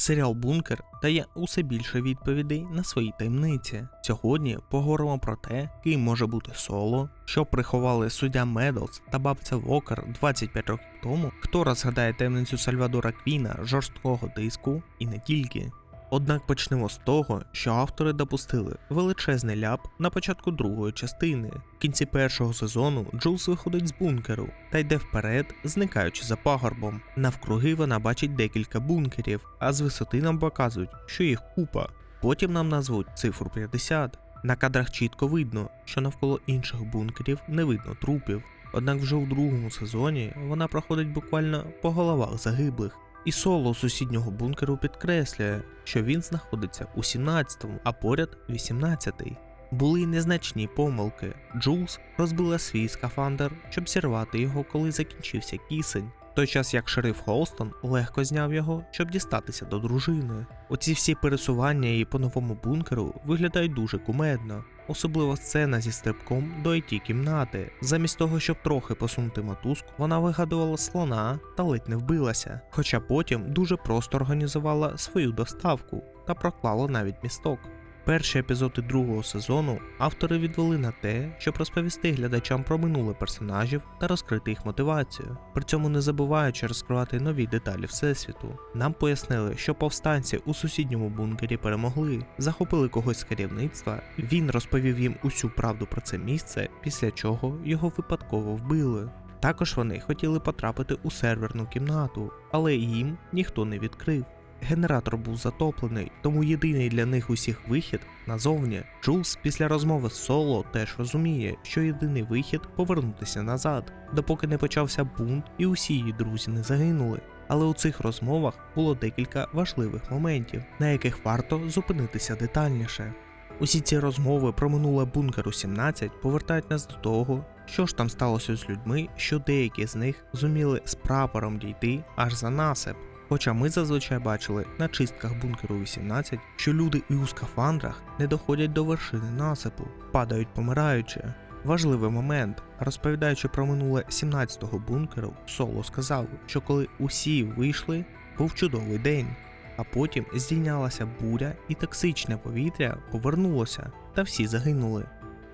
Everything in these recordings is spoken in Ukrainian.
Серіал Бункер дає усе більше відповідей на свої таємниці. Сьогодні поговоримо про те, ким може бути соло, що приховали суддя Медлс та бабця Вокер 25 років тому, хто розгадає таємницю Сальвадора Квіна, жорсткого диску і не тільки. Однак почнемо з того, що автори допустили величезний ляп на початку другої частини. В кінці першого сезону Джулс виходить з бункеру та йде вперед, зникаючи за пагорбом. Навкруги вона бачить декілька бункерів, а з висоти нам показують, що їх купа. Потім нам назвуть цифру 50. На кадрах чітко видно, що навколо інших бункерів не видно трупів. Однак вже у другому сезоні вона проходить буквально по головах загиблих. І соло сусіднього бункеру підкреслює, що він знаходиться у 17-му, а поряд 18-й. Були й незначні помилки. Джулс розбила свій скафандр, щоб зірвати його, коли закінчився кисень. В той час як шериф Холстон легко зняв його, щоб дістатися до дружини. Оці всі пересування її по новому бункеру виглядають дуже кумедно, особливо сцена зі стрибком до it кімнати. Замість того, щоб трохи посунути мотузку, вона вигадувала слона та ледь не вбилася. Хоча потім дуже просто організувала свою доставку та проклала навіть місток. Перші епізоди другого сезону автори відвели на те, щоб розповісти глядачам про минуле персонажів та розкрити їх мотивацію, при цьому не забуваючи розкривати нові деталі всесвіту. Нам пояснили, що повстанці у сусідньому бункері перемогли, захопили когось з керівництва. Він розповів їм усю правду про це місце, після чого його випадково вбили. Також вони хотіли потрапити у серверну кімнату, але їм ніхто не відкрив. Генератор був затоплений, тому єдиний для них усіх вихід назовні. Джулс після розмови з Соло теж розуміє, що єдиний вихід повернутися назад, допоки не почався бунт і усі її друзі не загинули. Але у цих розмовах було декілька важливих моментів, на яких варто зупинитися детальніше. Усі ці розмови про минуле бункеру 17 повертають нас до того, що ж там сталося з людьми, що деякі з них зуміли з прапором дійти аж за насип. Хоча ми зазвичай бачили на чистках бункеру 18, що люди і у скафандрах не доходять до вершини насипу, падають помираючи. Важливий момент, розповідаючи про минуле 17-го бункеру, Соло сказав, що коли усі вийшли, був чудовий день, а потім здійнялася буря і токсичне повітря повернулося, та всі загинули.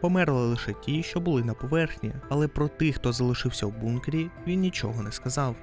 Померли лише ті, що були на поверхні, але про тих, хто залишився в бункері, він нічого не сказав.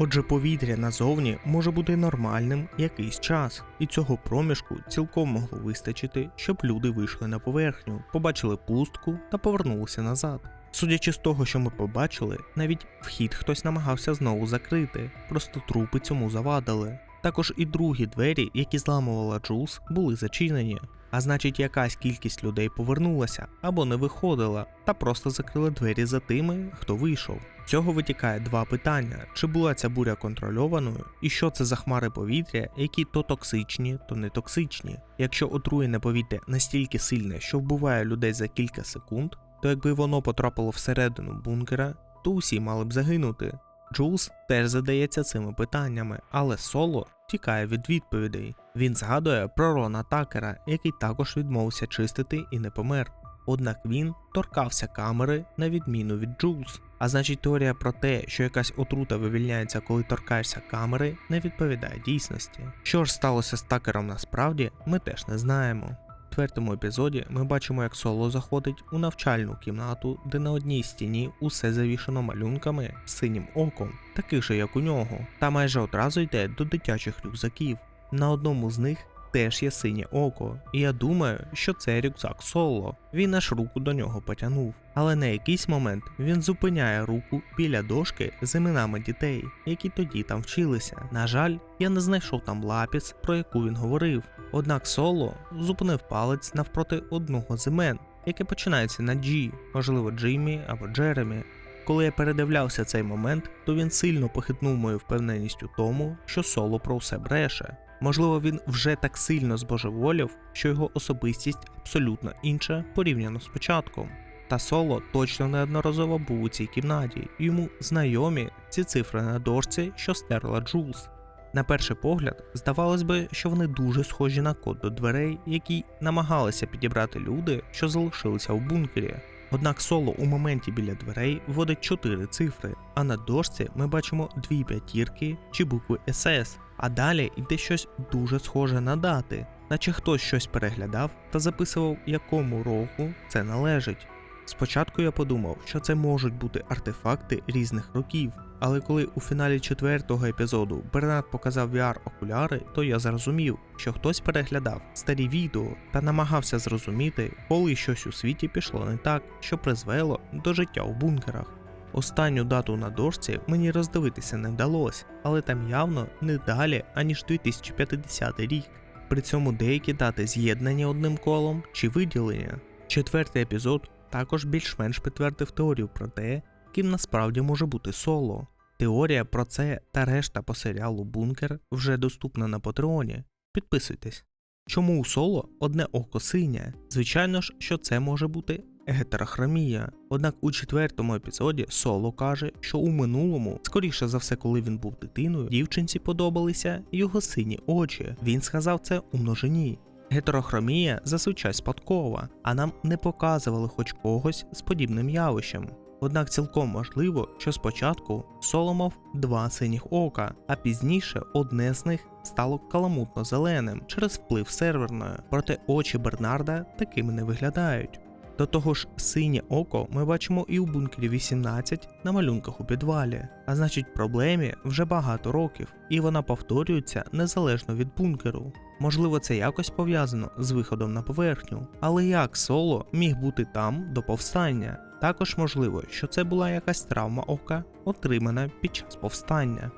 Отже, повітря назовні може бути нормальним якийсь час, і цього проміжку цілком могло вистачити, щоб люди вийшли на поверхню, побачили пустку та повернулися назад. Судячи з того, що ми побачили, навіть вхід хтось намагався знову закрити, просто трупи цьому завадили. Також і другі двері, які зламувала Джулс, були зачинені. А значить, якась кількість людей повернулася або не виходила, та просто закрили двері за тими, хто вийшов. Цього витікає два питання: чи була ця буря контрольованою, і що це за хмари повітря, які то токсичні, то не токсичні. Якщо отруєне повітря настільки сильне, що вбиває людей за кілька секунд, то якби воно потрапило всередину бункера, то усі мали б загинути. Джулс теж задається цими питаннями, але соло тікає від відповідей. Він згадує про Рона Такера, який також відмовився чистити і не помер. Однак він торкався камери на відміну від Джулс. А значить, теорія про те, що якась отрута вивільняється, коли торкаєшся камери, не відповідає дійсності. Що ж сталося з такером насправді, ми теж не знаємо. У четвертому епізоді ми бачимо, як Соло заходить у навчальну кімнату, де на одній стіні усе завішано малюнками з синім оком, таких же як у нього, та майже одразу йде до дитячих рюкзаків. На одному з них теж є синє око, і я думаю, що це рюкзак Соло. Він аж руку до нього потягнув. Але на якийсь момент він зупиняє руку біля дошки з іменами дітей, які тоді там вчилися. На жаль, я не знайшов там лапіс, про яку він говорив. Однак Соло зупинив палець навпроти одного з імен, яке починається на G, можливо, Джиммі або Джеремі. Коли я передивлявся цей момент, то він сильно похитнув мою впевненість у тому, що соло про все бреше. Можливо, він вже так сильно збожеволів, що його особистість абсолютно інша порівняно з початком. Та соло точно неодноразово був у цій кімнаті, і йому знайомі ці цифри на дошці, що стерла Джулс. На перший погляд, здавалось би, що вони дуже схожі на код до дверей, які намагалися підібрати люди, що залишилися у бункері. Однак соло у моменті біля дверей вводить 4 цифри, а на дошці ми бачимо дві п'ятірки чи букви СС. А далі йде щось дуже схоже на дати, наче хтось щось переглядав та записував, якому року це належить. Спочатку я подумав, що це можуть бути артефакти різних років, але коли у фіналі четвертого епізоду Бернард показав VR-окуляри, то я зрозумів, що хтось переглядав старі відео та намагався зрозуміти, коли щось у світі пішло не так, що призвело до життя у бункерах. Останню дату на дошці мені роздивитися не вдалося, але там явно не далі, аніж 2050 рік. При цьому деякі дати з'єднані одним колом чи виділення. Четвертий епізод також більш-менш підтвердив теорію про те, ким насправді може бути соло. Теорія про це та решта по серіалу Бункер вже доступна на Патреоні. Підписуйтесь. Чому у соло одне око синє? Звичайно ж, що це може бути гетерохромія. Однак у четвертому епізоді Соло каже, що у минулому, скоріше за все, коли він був дитиною, дівчинці подобалися його сині очі. Він сказав це у множині. Гетерохромія зазвичай спадкова, а нам не показували хоч когось з подібним явищем. Однак цілком можливо, що спочатку Соломов два синіх ока, а пізніше одне з них стало каламутно зеленим через вплив серверної, проте очі Бернарда такими не виглядають. До того ж, синє око ми бачимо і у бункері 18 на малюнках у підвалі, а значить проблемі вже багато років, і вона повторюється незалежно від бункеру. Можливо, це якось пов'язано з виходом на поверхню, але як соло міг бути там до повстання? Також можливо, що це була якась травма ока, отримана під час повстання.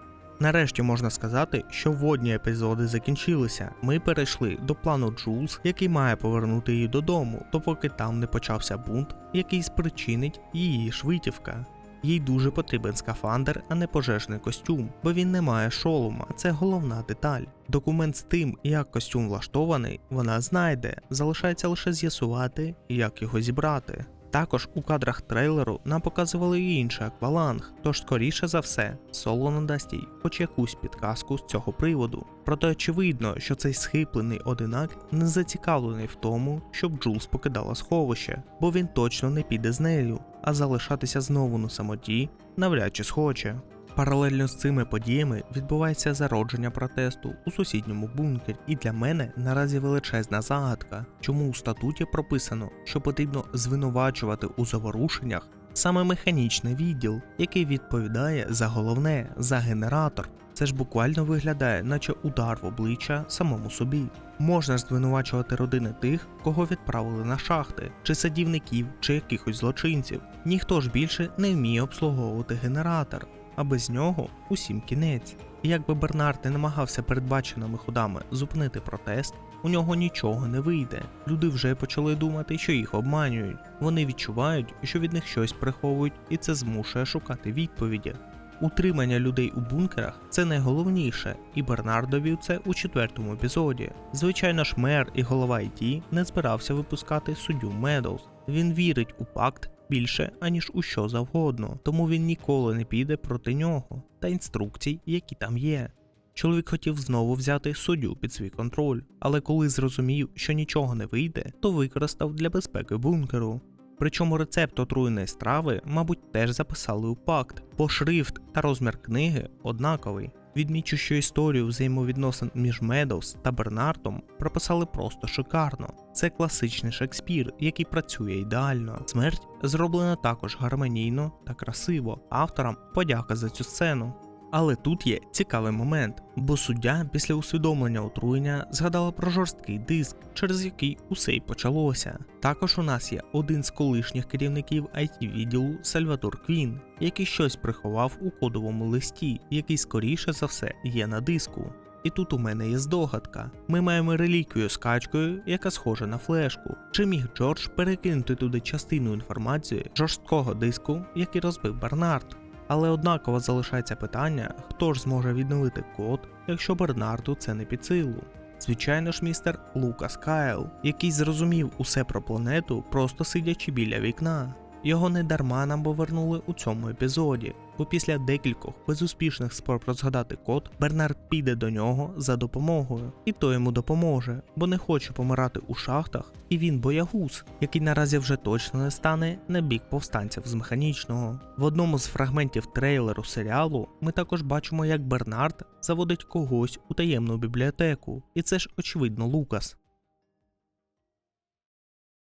Нарешті можна сказати, що водні епізоди закінчилися. Ми перейшли до плану Джулс, який має повернути її додому, допоки там не почався бунт, який спричинить її швидівка. Їй дуже потрібен скафандр, а не пожежний костюм, бо він не має шолома, це головна деталь. Документ з тим, як костюм влаштований, вона знайде, залишається лише з'ясувати, як його зібрати. Також у кадрах трейлеру нам показували і інший акваланг, тож скоріше за все, соло надасть їй хоч якусь підказку з цього приводу. Проте очевидно, що цей схиплений одинак не зацікавлений в тому, щоб Джулс покидала сховище, бо він точно не піде з нею, а залишатися знову на самоті навряд чи схоче. Паралельно з цими подіями відбувається зародження протесту у сусідньому бункері, і для мене наразі величезна загадка, чому у статуті прописано, що потрібно звинувачувати у заворушеннях саме механічний відділ, який відповідає за головне за генератор. Це ж буквально виглядає, наче удар в обличчя самому собі. Можна ж звинувачувати родини тих, кого відправили на шахти, чи садівників, чи якихось злочинців. Ніхто ж більше не вміє обслуговувати генератор а без нього усім кінець. І якби Бернард не намагався передбаченими ходами зупинити протест, у нього нічого не вийде. Люди вже почали думати, що їх обманюють. Вони відчувають, що від них щось приховують, і це змушує шукати відповіді. Утримання людей у бункерах це найголовніше, і Бернард довів це у четвертому епізоді. Звичайно ж, мер і голова IT не збирався випускати суддю Медоуз. Він вірить у пакт більше, аніж у що завгодно, тому він ніколи не піде проти нього та інструкцій, які там є. Чоловік хотів знову взяти суддю під свій контроль, але коли зрозумів, що нічого не вийде, то використав для безпеки бункеру. Причому рецепт отруєної страви, мабуть, теж записали у пакт, бо шрифт та розмір книги однаковий. Відмічу, що історію взаємовідносин між Медовс та Бернартом прописали просто шикарно. Це класичний Шекспір, який працює ідеально. Смерть зроблена також гармонійно та красиво. Авторам подяка за цю сцену. Але тут є цікавий момент, бо суддя після усвідомлення отруєння згадала про жорсткий диск, через який усе й почалося. Також у нас є один з колишніх керівників it відділу Сальвадор Квін, який щось приховав у кодовому листі, який скоріше за все є на диску. І тут у мене є здогадка. Ми маємо реліквію з качкою, яка схожа на флешку. Чи міг Джордж перекинути туди частину інформації жорсткого диску, який розбив Бернард? Але однаково залишається питання, хто ж зможе відновити код, якщо Бернарду це не під силу. Звичайно ж, містер Лукас Кайл, який зрозумів усе про планету, просто сидячи біля вікна. Його не дарма нам повернули у цьому епізоді. Бо після декількох безуспішних спроб розгадати код, Бернард піде до нього за допомогою, і той йому допоможе, бо не хоче помирати у шахтах, і він боягуз, який наразі вже точно не стане на бік повстанців з механічного. В одному з фрагментів трейлеру серіалу ми також бачимо, як Бернард заводить когось у таємну бібліотеку, і це ж очевидно Лукас.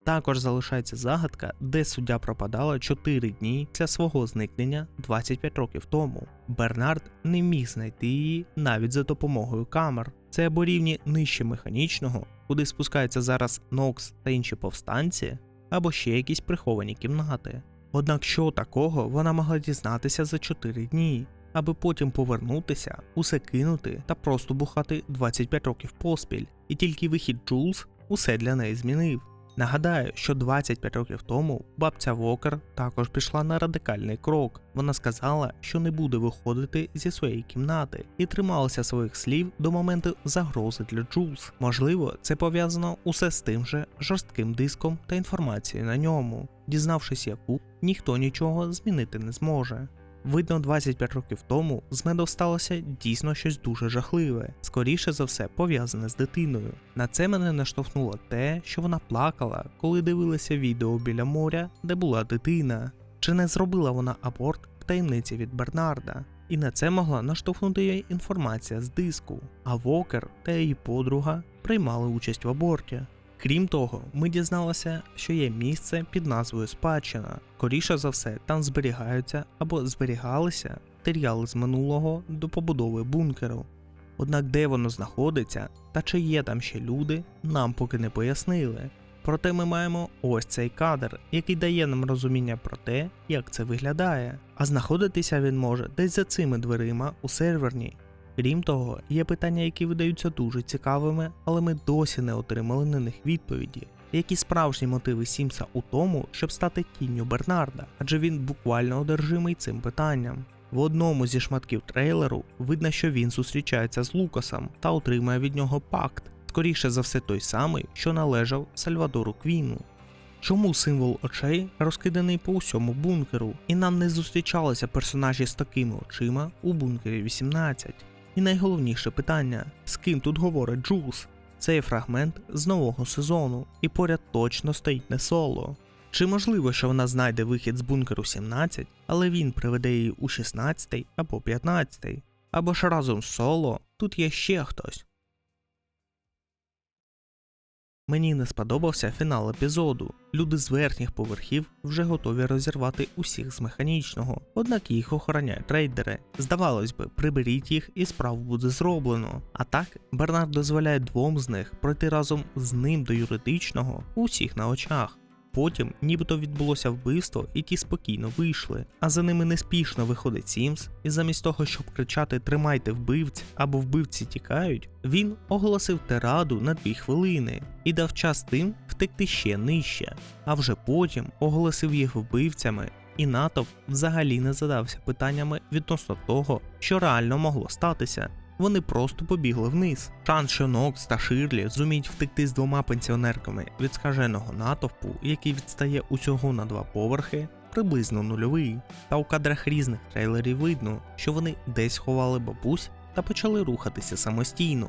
Також залишається загадка, де суддя пропадала 4 дні після свого зникнення 25 років тому. Бернард не міг знайти її навіть за допомогою камер. Це або рівні нижче механічного, куди спускаються зараз Нокс та інші повстанці, або ще якісь приховані кімнати. Однак що такого вона могла дізнатися за 4 дні, аби потім повернутися, усе кинути та просто бухати 25 років поспіль, і тільки вихід Джулс усе для неї змінив. Нагадаю, що 25 років тому бабця Вокер також пішла на радикальний крок. Вона сказала, що не буде виходити зі своєї кімнати і трималася своїх слів до моменту загрози для Джулс. Можливо, це пов'язано усе з тим же жорстким диском та інформацією на ньому. Дізнавшись яку, ніхто нічого змінити не зможе. Видно, 25 років тому з Медо сталося дійсно щось дуже жахливе, скоріше за все пов'язане з дитиною. На це мене наштовхнуло те, що вона плакала, коли дивилася відео біля моря, де була дитина. Чи не зробила вона аборт в таємниці від Бернарда? І на це могла наштовхнути її інформація з диску. А Вокер та її подруга приймали участь в аборті. Крім того, ми дізналися, що є місце під назвою Спадщина. Скоріше за все, там зберігаються або зберігалися матеріали з минулого до побудови бункеру. Однак де воно знаходиться та чи є там ще люди, нам поки не пояснили. Проте ми маємо ось цей кадр, який дає нам розуміння про те, як це виглядає. А знаходитися він може десь за цими дверима у серверній. Крім того, є питання, які видаються дуже цікавими, але ми досі не отримали на них відповіді. Які справжні мотиви Сімса у тому, щоб стати тінню Бернарда, адже він буквально одержимий цим питанням. В одному зі шматків трейлеру видно, що він зустрічається з Лукасом та отримує від нього пакт, скоріше за все той самий, що належав Сальвадору Квіну. Чому символ очей розкиданий по усьому бункеру, і нам не зустрічалися персонажі з такими очима у бункері 18? І найголовніше питання: з ким тут говорить Джулс? Цей фрагмент з нового сезону, і поряд точно стоїть не соло. Чи можливо, що вона знайде вихід з бункеру 17, але він приведе її у 16 або 15, або ж разом з соло тут є ще хтось. Мені не сподобався фінал епізоду. Люди з верхніх поверхів вже готові розірвати усіх з механічного, однак їх охороняють трейдери. Здавалось би, приберіть їх і справу буде зроблено. А так, Бернард дозволяє двом з них пройти разом з ним до юридичного усіх на очах. Потім нібито відбулося вбивство, і ті спокійно вийшли. А за ними неспішно виходить Сімс, і замість того, щоб кричати Тримайте вбивць або вбивці тікають, він оголосив тираду на дві хвилини і дав час тим втекти ще нижче, а вже потім оголосив їх вбивцями. І натовп взагалі не задався питаннями відносно того, що реально могло статися. Вони просто побігли вниз. Шан Шенокс та Ширлі зуміють втекти з двома пенсіонерками від скаженого натовпу, який відстає усього на два поверхи, приблизно нульовий. Та у кадрах різних трейлерів видно, що вони десь ховали бабусь та почали рухатися самостійно.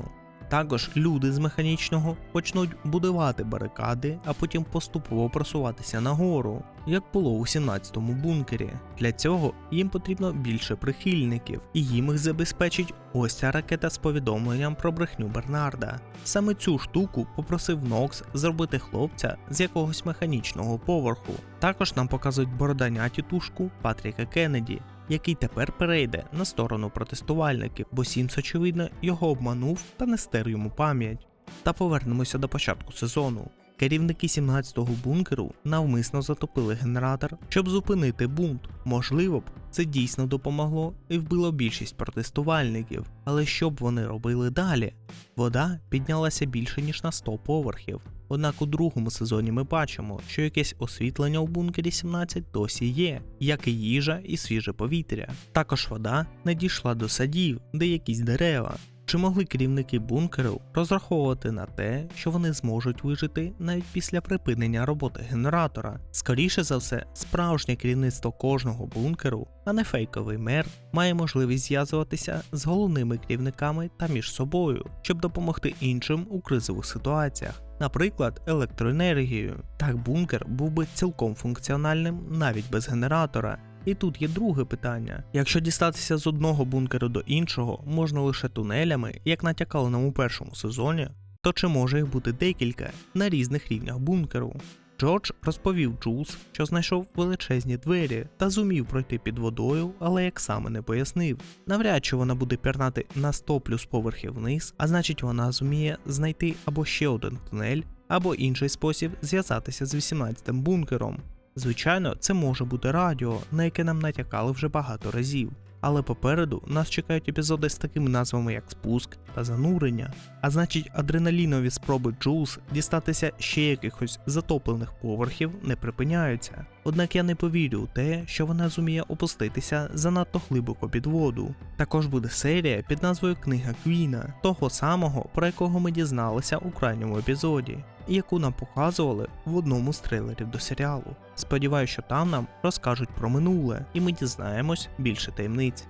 Також люди з механічного почнуть будувати барикади, а потім поступово просуватися нагору, як було у 17-му бункері. Для цього їм потрібно більше прихильників, і їм їх забезпечить ось ця ракета з повідомленням про брехню Бернарда. Саме цю штуку попросив Нокс зробити хлопця з якогось механічного поверху. Також нам показують бороданя тітушку Патріка Кеннеді, який тепер перейде на сторону протестувальників, бо Сімс, очевидно, його обманув та не стер йому пам'ять. Та повернемося до початку сезону. Керівники 17-го бункеру навмисно затопили генератор, щоб зупинити бунт. Можливо б, це дійсно допомогло і вбило більшість протестувальників. Але що б вони робили далі? Вода піднялася більше ніж на 100 поверхів. Однак у другому сезоні ми бачимо, що якесь освітлення у бункері 17 досі є, як і їжа і свіже повітря. Також вода не дійшла до садів, де якісь дерева. Чи могли керівники бункеру розраховувати на те, що вони зможуть вижити навіть після припинення роботи генератора? Скоріше за все, справжнє керівництво кожного бункеру, а не фейковий мер, має можливість зв'язуватися з головними керівниками та між собою, щоб допомогти іншим у кризових ситуаціях. Наприклад, електроенергією. Так бункер був би цілком функціональним навіть без генератора. І тут є друге питання: якщо дістатися з одного бункеру до іншого можна лише тунелями, як натякали нам у першому сезоні, то чи може їх бути декілька на різних рівнях бункеру? Джордж розповів Джулс, що знайшов величезні двері та зумів пройти під водою, але як саме не пояснив. Навряд чи вона буде пірнати на 100 плюс поверхів вниз, а значить вона зуміє знайти або ще один тунель, або інший спосіб зв'язатися з 18-м бункером. Звичайно, це може бути радіо, на яке нам натякали вже багато разів. Але попереду нас чекають епізоди з такими назвами як спуск та занурення. А значить, адреналінові спроби Джулс дістатися ще якихось затоплених поверхів не припиняються. Однак я не повірю у те, що вона зуміє опуститися занадто глибоко під воду. Також буде серія під назвою Книга Квіна, того самого, про якого ми дізналися у крайньому епізоді, яку нам показували в одному з трейлерів до серіалу. Сподіваюся, що там нам розкажуть про минуле, і ми дізнаємось більше таємниць.